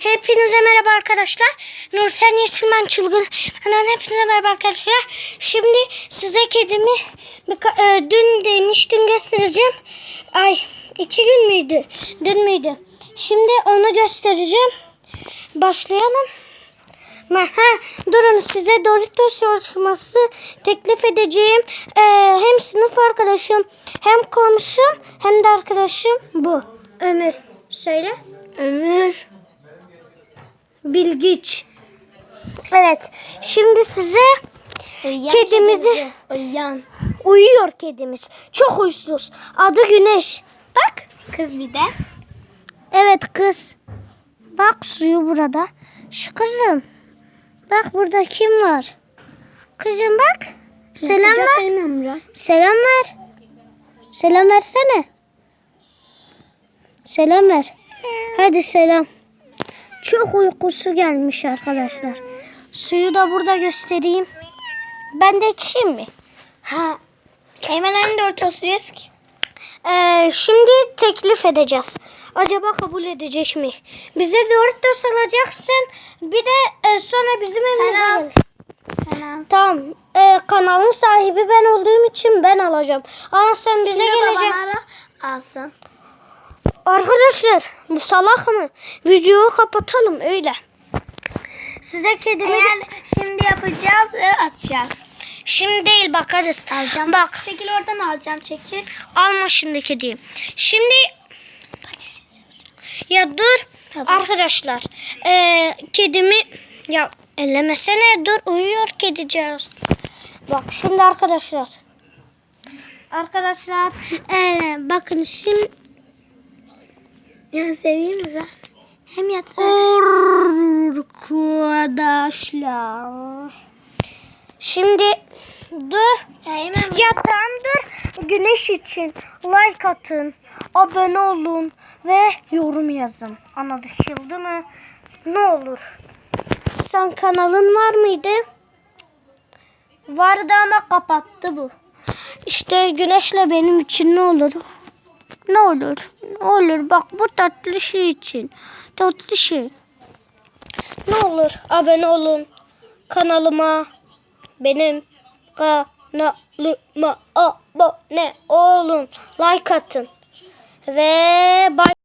Hepinize merhaba arkadaşlar. Nursen Yeşilmen Çılgın. Hemen hepinize merhaba arkadaşlar. Şimdi size kedimi e, dün demiştim göstereceğim. Ay iki gün müydü? Dün müydü? Şimdi onu göstereceğim. Başlayalım. Ha, durun size Doritos yarışması teklif edeceğim. Ee, hem sınıf arkadaşım, hem komşum, hem de arkadaşım bu. Ömür. Söyle. Ömür. Bilgiç. Evet. Şimdi size kedimizi Uyuyan. uyuyor kedimiz. Çok huysuz. Adı Güneş. Bak. Kız bir de. Evet kız. Bak suyu burada. Şu kızım. Bak burada kim var? Kızım bak. Selam ver. Selam ver. Selam versene. Selam ver. Hadi selam. Çok uykusu gelmiş arkadaşlar. Suyu da burada göstereyim. Ben de içeyim mi? Ha. Hemen önünde oturuyoruz ki. Ee, şimdi teklif edeceğiz. Acaba kabul edecek mi? Bize Doritos alacaksın. Bir de e, sonra bizim evimize gel. Tamam. Ee, kanalın sahibi ben olduğum için ben alacağım. Ama sen bize Şimdi geleceksin. Alsın. Arkadaşlar bu salak mı? Videoyu kapatalım öyle. Size kedimi... Eğer şimdi yapacağız, e, atacağız. Şimdi değil bakarız. Alacağım. Bak Çekil oradan alacağım, çekil. alma şimdi kediyi. Şimdi ya dur Tamam. arkadaşlar. Ee, kedimi ya ellemesene dur uyuyor kedicağız. Bak şimdi arkadaşlar. Arkadaşlar ee, bakın şimdi Ya seveyim mi ben? Hem yatsın. Arkadaşlar. Şimdi dur. Ya hemen Ya tamam dur. Güneş için like atın. Abone olun. Ve yorum yazın. Anlaşıldı mı? Ne olur. Sen kanalın var mıydı? Vardı ama kapattı bu. İşte güneşle benim için ne olur? Ne olur? Ne olur? Bak bu tatlı şey için. Tatlı şey. Ne olur abone olun kanalıma. Benim kanalıma abone olun. Like atın. Ve bay